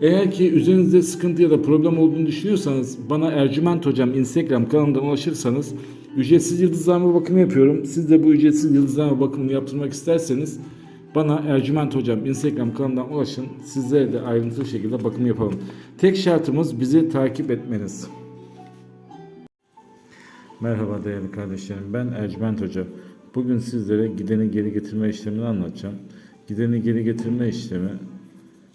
Eğer ki üzerinizde sıkıntı ya da problem olduğunu düşünüyorsanız bana Ercüment Hocam Instagram kanalından ulaşırsanız ücretsiz yıldızlama bakımı yapıyorum. Siz de bu ücretsiz yıldızlama bakımını yaptırmak isterseniz bana Ercüment Hocam Instagram kanalından ulaşın. Sizlere de ayrıntılı şekilde bakım yapalım. Tek şartımız bizi takip etmeniz. Merhaba değerli kardeşlerim. Ben Ercüment Hoca. Bugün sizlere gideni geri getirme işlemini anlatacağım. Gideni geri getirme işlemi